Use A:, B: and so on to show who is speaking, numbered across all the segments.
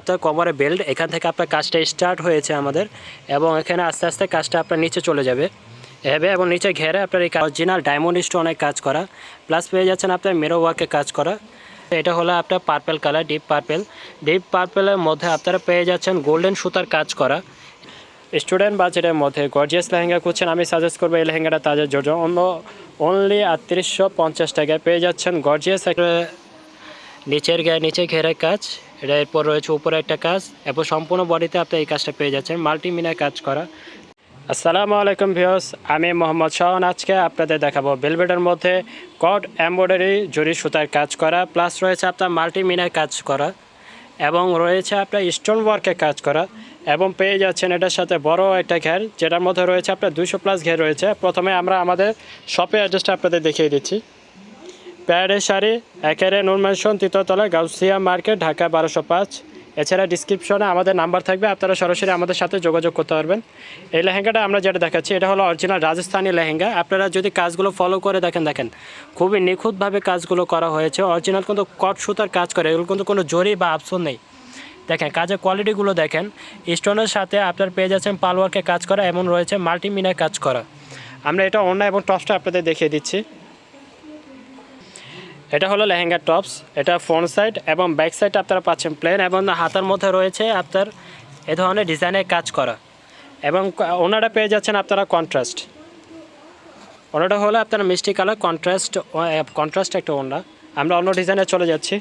A: আপনার কোমরে বেল্ট, এখান থেকে আপনার কাজটা স্টার্ট হয়েছে আমাদের এবং এখানে আস্তে আস্তে কাজটা আপনার নিচে চলে যাবে। এভাবে এবং নিচে ঘেরে আপনার এই অরিজিনাল ডায়মন্ড স্টোনে কাজ করা। প্লাস পেয়ে যাচ্ছেন আপনার মেরো ওয়ার্কে কাজ করা। এটা হলো আপনার purple colour deep purple deep পার্পেলের মধ্যে আপনারা পেয়ে যাচ্ছেন গোল্ডেন সুতার কাজ করা। স্টুডেন্ট বাজেটের মধ্যে গর্জিয়াস লেহেঙ্গা খুঁজছেন, আমি সাজেস্ট করব এই লেহেঙ্গাটা তাদের জন্য অন্য অনলি আটত্রিশশো পঞ্চাশ টাকায় পেয়ে যাচ্ছেন গর্জিয়াস নিচের গায়ে নিচে ঘেরে কাজ। এটা এরপর রয়েছে উপরে একটা কাজ, এরপর সম্পূর্ণ বডিতে আপনি এই কাজটা পেয়ে যাচ্ছেন মাল্টিমিনার কাজ করা। আসসালামু আলাইকুম ভিউস আমি মোহাম্মদ শাহন আজকে আপনাদের দেখাবো বেলভেটের মধ্যে কট এমব্রয়ডারি জরি সুতার কাজ করা প্লাস রয়েছে আপনার মাল্টিমিনার কাজ করা, এবং রয়েছে আপনার স্টোন ওয়ার্কের কাজ করা, এবং পেয়ে যাচ্ছেন এটার সাথে বড় একটা ঘের, যেটার মধ্যে রয়েছে আপনার দুশো প্লাস ঘের রয়েছে। প্রথমে আমরা আমাদের শপে অ্যাড্রেসটা আপনাদের দেখিয়ে দিচ্ছি। প্যারের শাড়ি একেরে নূর ম্যানশন তৃতীয়তলা গাউসিয়া মার্কেট, ঢাকা বারোশো পাঁচ। এছাড়া ডিসক্রিপশনে আমাদের নাম্বার থাকবে, আপনারা সরাসরি আমাদের সাথে যোগাযোগ করতে পারবেন। এই লেহেঙ্গাটা আমরা যেটা দেখাচ্ছি, এটা হলো অরিজিনাল রাজস্থানি লেহেঙ্গা। আপনারা যদি কাজগুলো ফলো করে দেখেন দেখেন, খুবই নিখুঁতভাবে কাজগুলো করা হয়েছে। অরিজিনাল কিন্তু কট সুতার কাজ করে, এগুলো কিন্তু কোনো জরি বা আপসন নেই। দেখেন, কাজের কোয়ালিটিগুলো দেখেন। স্টোনের সাথে আপনার পেয়ে যাচ্ছেন পালওয়ার্কে কাজ করা, এমন রয়েছে মাল্টিমিনার কাজ করা। আমরা এটা অন্য এবং টপসটা আপনাদের দেখিয়ে দিচ্ছি। এটা হলো লেহেঙ্গার টপস, এটা ফ্রন্ট সাইড এবং ব্যাক সাইড আপনারা পাচ্ছেন প্লেন এবং হাতার মধ্যে রয়েছে আপনার এ ধরনের ডিজাইনের কাজ করা। এবং ওনারা পেয়ে যাচ্ছেন আপনারা কন্ট্রাস্ট ওনাটা হলো আপনার মিষ্টি কালার কন্ট্রাস্ট কন্ট্রাস্ট একটা ওনা। আমরা অন্য ডিজাইনে চলে যাচ্ছি।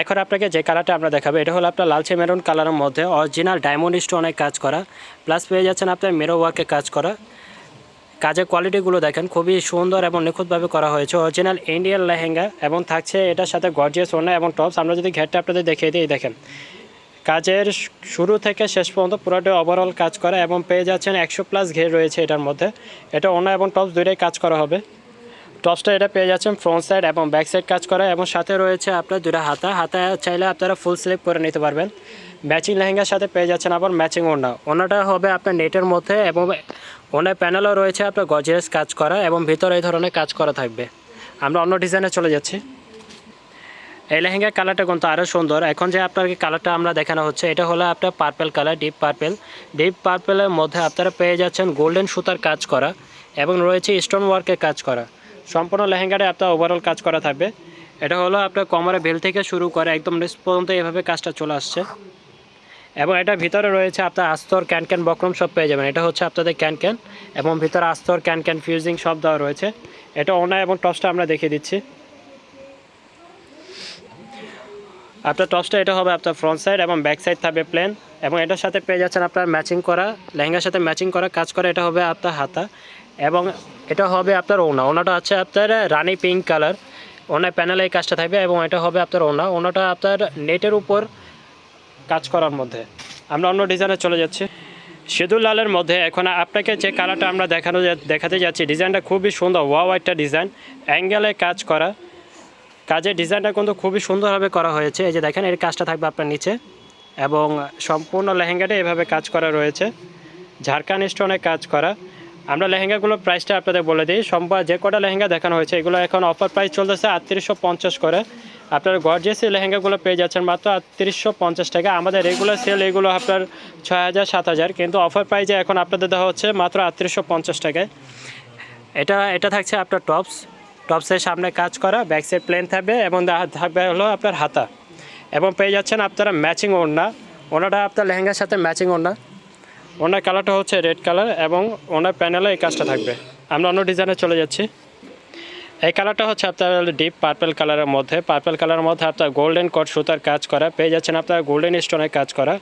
A: এখন আপনাকে যে কালারটা আমরা দেখাবো, এটা হলো আপনার লালচে মেরুন কালারের মধ্যে অরিজিনাল ডায়মন্ড স্টোনের কাজ করা। প্লাস পেয়ে যাচ্ছেন আপনার মেরো ওয়ার্কে কাজ করা। কাজের কোয়ালিটিগুলো দেখেন, খুবই সুন্দর এবং নিখুঁতভাবে করা হয়েছে। অরিজিনাল ইন্ডিয়ান লেহেঙ্গা এবং থাকছে এটার সাথে গর্জিয়াস ওনা এবং টপস আমরা যদি ঘেরটা আপনাদের দেখিয়ে দিই, দেখেন। কাজের শুরু থেকে শেষ পর্যন্ত পুরোটাই ওভারঅল কাজ করা এবং পেয়ে যাচ্ছেন একশো প্লাস ঘের রয়েছে এটার মধ্যে। এটা ওনা এবং টপস দুইটাই কাজ করা হবে। টপসটা এটা পেয়ে যাচ্ছেন ফ্রন্ট সাইড এবং ব্যাক সাইড কাজ করা। এবং সাথে রয়েছে আপনার দুটা হাতা। হাতা চাইলে আপনারা ফুল স্লিপ করে নিতে পারবেন। ম্যাচিং লেহেঙ্গার সাথে পেয়ে যাচ্ছেন আবার ম্যাচিং ওড়না। ওড়নাটা হবে আপনার নেটের মধ্যে এবং ওনার প্যানেলও রয়েছে আপনার গজেস কাজ করা এবং ভিতরে এই ধরনের কাজ করা থাকবে। আমরা অন্য ডিজাইনে চলে যাচ্ছি। এই লেহেঙ্গার কালারটা কিন্তু আরও সুন্দর। এখন যে আপনাকে কালারটা আমরা দেখানো হচ্ছে, এটা হলো আপনার purple colour deep purple deep পার্পেলের মধ্যে আপনারা পেয়ে যাচ্ছেন গোল্ডেন সুতার কাজ করা এবং রয়েছে স্টোন ওয়ার্কের কাজ করা। সম্পূর্ণ লেহেঙ্গাটা আপনার ওভারঅল কাজ করা থাকবে। এটা হলো আপনার কমরে বেল থেকে শুরু করে একদম নিচ পর্যন্ত এভাবে কাজটা চলে আসছে। এবং এটা ভিতরে রয়েছে আপনার আস্তর ক্যান ক্যান বক্রম সব পেয়ে যাবেন। এটা হচ্ছে আপনাদের ক্যান ক্যান এবং ভিতরে আস্তর ক্যান ক্যান ফিউজিং সব দেওয়া রয়েছে। এটা ওনা এবং টসটা আমরা দেখিয়ে দিচ্ছি। আপনার টসটা, এটা হবে আপনার ফ্রন্ট সাইড এবং ব্যাক সাইড থাকবে প্লেন এবং এটার সাথে পেয়ে যাচ্ছেন আপনার ম্যাচিং করা, লেহেঙ্গার সাথে ম্যাচিং করা, কাজ করা, এটা হবে আপনার হাতা। এবং এটা হবে আপনার ওনা ওনাটা আছে আপনার রানি পিঙ্ক কালার ওনার প্যানেলে এই কাজটা থাকবে এবং এটা হবে আপনার ওনা ওনাটা আপনার নেটের উপর কাজ করার মধ্যে। আমরা অন্য ডিজাইনে চলে যাচ্ছি। সিঁদুর লালের মধ্যে এখন আপনাকে যে কালারটা আমরা দেখানো দেখাতে যাচ্ছি ডিজাইনটা খুবই সুন্দর। ওয়াও একটা ডিজাইন অ্যাঙ্গেলে কাজ করা। কাজের ডিজাইনটা কিন্তু খুবই সুন্দরভাবে করা হয়েছে। এই যে দেখেন, এর কাজটা থাকবে আপনার নিচে। এবং সম্পূর্ণ লেহেঙ্গাটা এভাবে কাজ করা রয়েছে। ঝাড়খান স্টোনে কাজ করা। আমরা লেহেঙ্গাগুলোর প্রাইসটা আপনাদের বলে দিই। সম্পা যে কটা লেহেঙ্গা দেখানো হয়েছে, এগুলো এখন অফার প্রাইস চলতেছে আটত্রিশশো পঞ্চাশ করে। আপনার গর্জিয়াসি লেহেঙ্গাগুলো পেয়ে যাচ্ছেন মাত্র আটত্রিশশো পঞ্চাশ টাকা। আমাদের রেগুলার সেল এগুলো আপনার ছয় হাজার সাত হাজার কিন্তু অফার প্রাইজে এখন আপনাদের দেওয়া হচ্ছে মাত্র আটত্রিশশো পঞ্চাশ টাকায়। এটা এটা থাকছে আপনার টপস টপসের সামনে কাজ করা ব্যাক সাইড প্লেন থাকবে এবং থাকবে হলো আপনার হাতা। এবং পেয়ে যাচ্ছেন আপনারা ম্যাচিং ওড়না। ওনাটা আপনার লেহেঙ্গার সাথে ম্যাচিং ওড়না। ওনার কালারটা হচ্ছে রেড কালার এবং ওনার প্যানেলে এই কাজটা থাকবে। আমরা অন্য ডিজাইনে চলে যাচ্ছি। এই কালারটা হচ্ছে আপনার ডিপ পার্পেল কালারের মধ্যে। পার্পেল কালারের মধ্যে আপনার গোল্ডেন কট সুতার কাজ করা, পেয়ে যাচ্ছেন আপনার গোল্ডেন স্টোনের কাজ করা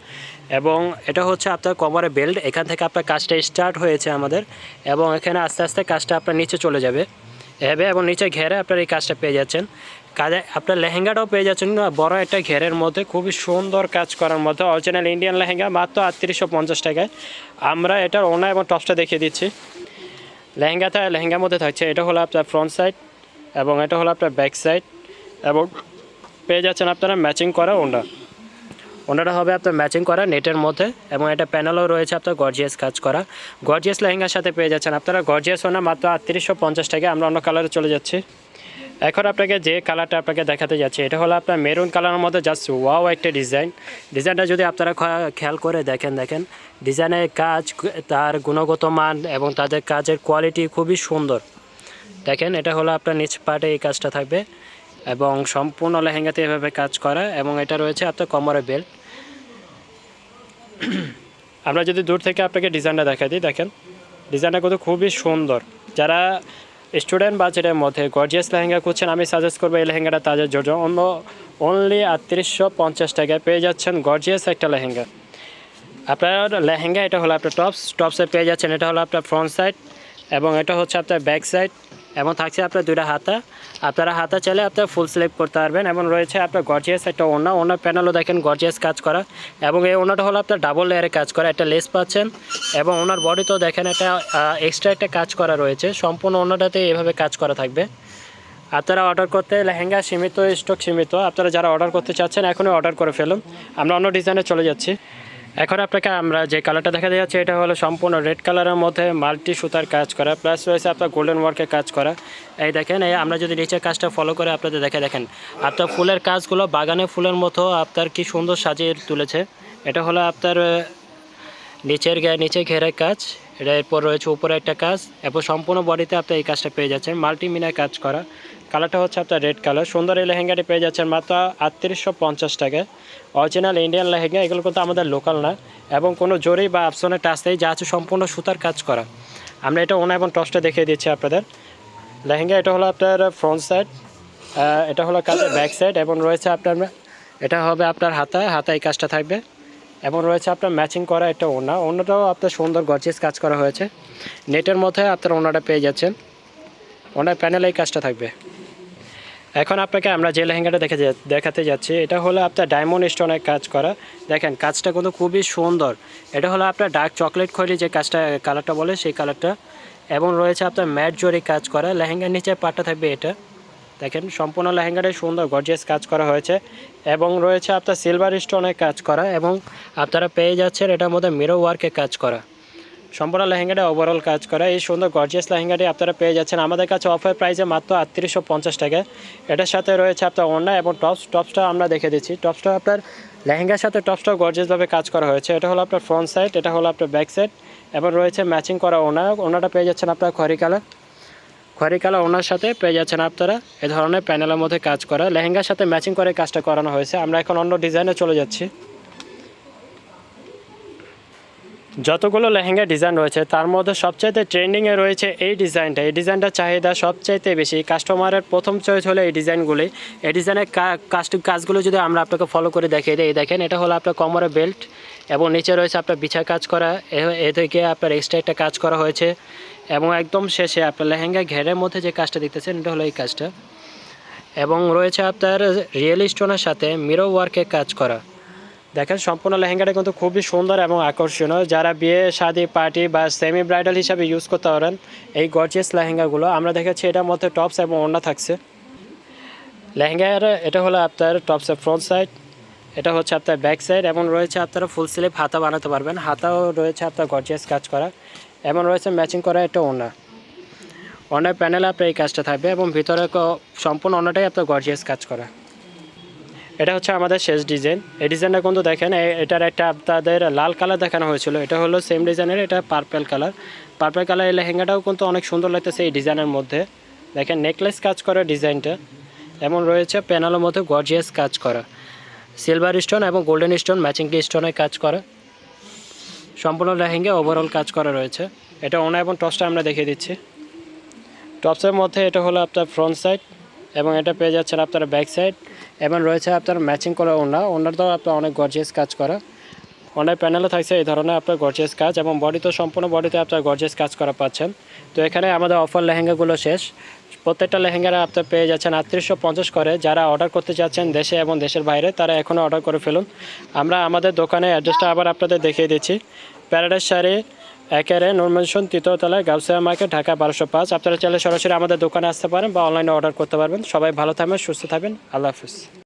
A: এবং এটা হচ্ছে আপনার কোমরে বেল্ট এখান থেকে আপনার কাজটা স্টার্ট হয়েছে আমাদের এবং এখানে আস্তে আস্তে কাজটা আপনার নিচে চলে যাবে। এভাবে এবং নিচে ঘেরে আপনার এই কাজটা পেয়ে যাচ্ছেন। কাজে আপনার লেহেঙ্গাটাও পেয়ে যাচ্ছেন। বড় একটা ঘেরের মধ্যে খুবই সুন্দর কাজ করার মধ্যে অরিজিনাল ইন্ডিয়ান লেহেঙ্গা, মাত্র আটত্রিশশো পঞ্চাশ টাকায়। আমরা এটার ওনা এবং টপসটা দেখিয়ে দিচ্ছি। লেহেঙ্গাটা লেহেঙ্গার মধ্যে থাকছে। এটা হলো আপনার ফ্রন্ট সাইড এবং এটা হলো আপনার ব্যাক সাইড এবং পেয়ে যাচ্ছেন আপনারা ম্যাচিং করা ওনা ওনাটা হবে আপনার ম্যাচিং করা নেটের মধ্যে এবং এটা প্যানেলও রয়েছে আপনার গর্জিয়াস কাজ করা। গর্জিয়াস লেহেঙ্গার সাথে পেয়ে যাচ্ছেন আপনারা। গর্জিয়াস ওনা মাত্র আটত্রিশশো পঞ্চাশ টাকা আমরা অন্য কালারে চলে যাচ্ছি। এখন আপনাকে যে কালারটা আপনাকে দেখাতে যাচ্ছে, এটা হলো আপনার মেরুন কালারের মধ্যে জাস্ট ওয়াও একটা ডিজাইন ডিজাইনটা যদি আপনারা খেয়াল করে দেখেন দেখেন ডিজাইনের কাজ, তার গুণগত মান এবং তাদের কাজের কোয়ালিটি খুবই সুন্দর। দেখেন, এটা হলো আপনার নিচ পার্টে এই কাজটা থাকবে এবং সম্পূর্ণ লেহেঙ্গাতে এভাবে কাজ করা এবং এটা রয়েছে আপনার কোমরে বেল্ট আমরা যদি দূর থেকে আপনাকে ডিজাইনটা দেখাই দিই, দেখেন ডিজাইনটা কিন্তু খুবই সুন্দর। যারা স্টুডেন্ট বাজেটের মধ্যে গর্জিয়াস লেহেঙ্গা খুঁজছেন। আমি সাজেস্ট করব এই লেহেঙ্গাটা তাদের জন্য অন্য অনলি আটত্রিশশো পঞ্চাশ টাকায় পেয়ে যাচ্ছেন গর্জিয়াস একটা লেহেঙ্গা। আপনার লেহেঙ্গা, এটা হলো আপনার টপস টপসে পেয়ে যাচ্ছেন, এটা হলো আপনার ফ্রন্ট সাইড এবং এটা হচ্ছে আপনার ব্যাক সাইড এবং থাকছে আপনার দুইটা হাতা। আপনারা হাতা চাইলে আপনার ফুল স্লিপ করতে পারবেন এবং রয়েছে আপনার গর্জিয়াস একটা ওনা ওনার প্যানেলও দেখেন গর্জিয়াস কাজ করা। এবং এই ওনাটা হলো আপনার ডাবল লেয়ারে কাজ করা। একটা লেস পাচ্ছেন এবং ওনার বডিতেও দেখেন একটা এক্সট্রা একটা কাজ করা রয়েছে। সম্পূর্ণ ওনাটাতে এভাবে কাজ করা থাকবে। আপনারা অর্ডার করতে লেহেঙ্গা সীমিত স্টক সীমিত। আপনারা যারা অর্ডার করতে চাচ্ছেন, এখনই অর্ডার করে ফেলুন। আমরা অন্য ডিজাইনে চলে যাচ্ছি। এখন আপনাকে আমরা যে কালারটা দেখা যাচ্ছে, এটা হলো সম্পূর্ণ রেড কালারের মধ্যে মাল্টি সুতার কাজ করা প্লাস রয়েছে আপনার গোল্ডেন ওয়ার্কের কাজ করা। এই দেখেন, এই আমরা যদি নিচের কাজটা ফলো করে আপনাদের দেখে দেখেন, আপনার ফুলের কাজগুলো বাগানে ফুলের মতো আপনার কি সুন্দর সাজিয়ে তুলেছে। এটা হলো আপনার নিচের নিচে ঘেরের কাজ। এটা এরপর রয়েছে উপরে একটা কাজ, এরপর সম্পূর্ণ বডিতে আপনি এই কাজটা পেয়ে যাচ্ছেন মাল্টি মিনার কাজ করা। কালারটা হচ্ছে আপনার রেড কালার, সুন্দর এই লেহেঙ্গাটি পেয়ে যাচ্ছেন মাত্র আটত্রিশশো পঞ্চাশ টাকায়। অরিজিনাল ইন্ডিয়ান লেহেঙ্গা, এগুলো কিন্তু আমাদের লোকাল না, এবং কোনো জোরেই বা অপশনের টাচ নেই, যা আছে সম্পূর্ণ সুতার কাজ করা। আমরা এটা ওনা এবং টসটা দেখিয়ে দিচ্ছি আপনাদের। লেহেঙ্গা, এটা হলো আপনার ফ্রন্ট সাইড এটা হলো কাজের ব্যাক সাইড এবং রয়েছে আপনার, এটা হবে আপনার হাতা হাতায় কাজটা থাকবে। এবং রয়েছে আপনার ম্যাচিং করা একটা ওনা ওনাটাও আপনার সুন্দর গর্জিয়াস কাজ করা হয়েছে। নেটের মধ্যে আপনার ওনাটা পেয়ে যাচ্ছেন। ওনার প্যানেলে এই কাজটা থাকবে। এখন আপনাকে আমরা যে লেহেঙ্গাটা দেখে দেখাতে যাচ্ছি, এটা হলো আপনার ডায়মন্ড স্টোনের কাজ করা। দেখেন, কাজটা কিন্তু খুবই সুন্দর। এটা হলো আপনার ডার্ক চকলেট খয়েরি যে কাজটা কালারটা বলে সেই কালারটা এবং রয়েছে আপনার ম্যাট জরি কাজ করা। লেহেঙ্গার নিচে পাটটা থাকবে এটা। দেখেন, সম্পূর্ণ লেহেঙ্গাটাই সুন্দর গর্জিয়াস কাজ করা হয়েছে এবং রয়েছে আপনার সিলভার স্টোনের কাজ করা এবং আপনারা পেয়ে যাচ্ছেন এটার মধ্যে মিরো ওয়ার্কে কাজ করা। সম্পূর্ণ লেহেঙ্গাটা ওভারঅল কাজ করা। এই সুন্দর গর্জিয়াস লেহেঙ্গাটি আপনারা পেয়ে যাচ্ছেন। আমাদের কাছে অফার প্রাইসে মাত্র আটত্রিশশো পঞ্চাশ টাকা। এটার সাথে রয়েছে আপনার ওড়না এবং টপস টপসটা আমরা দেখে দিচ্ছি। টপসটা আপনার লেহেঙ্গার সাথে টপসটাও গর্জিয়াসভাবে কাজ করা হয়েছে। এটা হলো আপনার ফ্রন্ট সাইড এটা হলো আপনার ব্যাক সাইড এবং রয়েছে ম্যাচিং করা ওনা ওনাটা পেয়ে যাচ্ছেন আপনার খয়রি কালার খয়রি কালার ওনার সাথে পেয়ে যাচ্ছেন আপনারা। এ ধরনের প্যানেলের মধ্যে কাজ করা। লেহেঙ্গার সাথে ম্যাচিং করে কাজটা করানো হয়েছে। আমরা এখন অন্য ডিজাইনে চলে যাচ্ছি। যতগুলো লেহেঙ্গা ডিজাইন রয়েছে, তার মধ্যে সবচাইতে ট্রেন্ডিংয়ে রয়েছে এই ডিজাইনটা এই ডিজাইনটার চাহিদা সবচাইতে বেশি। কাস্টমারের প্রথম চয়েস হলো এই ডিজাইনগুলি এই ডিজাইনের কাজ কাজগুলো যদি আমরা আপনাকে ফলো করে দেখিয়ে দিই দেখেন, এটা হলো আপনার কোমরে বেল্ট এবং নিচে রয়েছে আপনার বিছা কাজ করা। এ থেকে আপনার এক্সট্রা একটা কাজ করা হয়েছে। এবং একদম শেষে আপনার লেহেঙ্গা ঘেরের মধ্যে যে কাজটা দেখতেছেন, এটা হলো এই কাজটা। এবং রয়েছে আপনার রিয়েল স্টোনের সাথে মিরো ওয়ার্কে কাজ করা। দেখেন, সম্পূর্ণ লেহেঙ্গাটা কিন্তু খুবই সুন্দর এবং আকর্ষণীয়। যারা বিয়ে, শাদি, পার্টি বা সেমি ব্রাইডাল হিসাবে ইউজ করতে পারেন, এই গর্জিয়াস লেহেঙ্গাগুলো, আমরা দেখেছি এটার মধ্যে টপস এবং ওড়না থাকছে। লেহেঙ্গার, এটা হলো আপনার টপসের ফ্রন্ট সাইড এটা হচ্ছে আপনার ব্যাক সাইড এবং রয়েছে আপনারা ফুল স্লিভ হাতা বানাতে পারবেন। হাতাও রয়েছে আপনার গর্জিয়াস কাজ করা। এবং রয়েছে ম্যাচিং করা একটা ওনা ওড়নার প্যানেলে আপনার এই কাজটা থাকবে এবং ভিতরে সম্পূর্ণ ওড়নাটাই আপনার গর্জিয়াস কাজ করা। এটা হচ্ছে আমাদের শেষ ডিজাইন এই ডিজাইনটা কিন্তু দেখেন এটার একটা আপনাদের লাল কালার দেখানো হয়েছিল। এটা হলো সেম ডিজাইনের এটা পার্পেল কালার পার্পেল কালার এই লেহেঙ্গাটাও কিন্তু অনেক সুন্দর লাগতেছে এই ডিজাইনের মধ্যে। দেখেন নেকলেস কাজ করা ডিজাইনটা এমন রয়েছে প্যানেলের মধ্যে গর্জিয়াস কাজ করা। সিলভার স্টোন এবং গোল্ডেন স্টোন ম্যাচিং স্টোনের কাজ করা। সম্পূর্ণ লেহেঙ্গা ওভারঅল কাজ করা রয়েছে। এটা ওনা এবং টপসটা আমরা দেখিয়ে দিচ্ছি। টপসের মধ্যে এটা হলো আপনার ফ্রন্ট সাইড এবং এটা পেয়ে যাচ্ছেন আপনার ব্যাক সাইড এবং রয়েছে আপনার ম্যাচিং করা ওনা ওনারটাও আপনার অনেক গর্জিয়াস কাজ করা। ওনার প্যানেলে থাকছে এই ধরনের আপনার গর্জিয়াস কাজ এবং বডি তো সম্পূর্ণ বডিতে আপনার গর্জিয়াস কাজ করা পাচ্ছেন। তো এখানে আমাদের অফার লেহেঙ্গাগুলো শেষ। প্রত্যেকটা লেহেঙ্গারা আপনার পেয়ে যাচ্ছেন আটত্রিশশো পঞ্চাশ করে। যারা অর্ডার করতে চাচ্ছেন দেশে এবং দেশের বাইরে, তারা এখনও অর্ডার করে ফেলুন। আমরা আমাদের দোকানে অ্যাড্রেসটা আবার আপনাদের দেখিয়ে দিচ্ছি। প্যারাডাইস শাড়ি একেরে নর্মেশন তৃতীয়তলায় গাউসিয়া মার্কেট, ঢাকা বারোশো পাঁচ। আপনারা চাইলে সরাসরি আমাদের দোকানে আসতে পারেন বা অনলাইনে অর্ডার করতে পারবেন। সবাই ভালো থাকবেন, সুস্থ থাকবেন। আল্লাহ হাফিজ।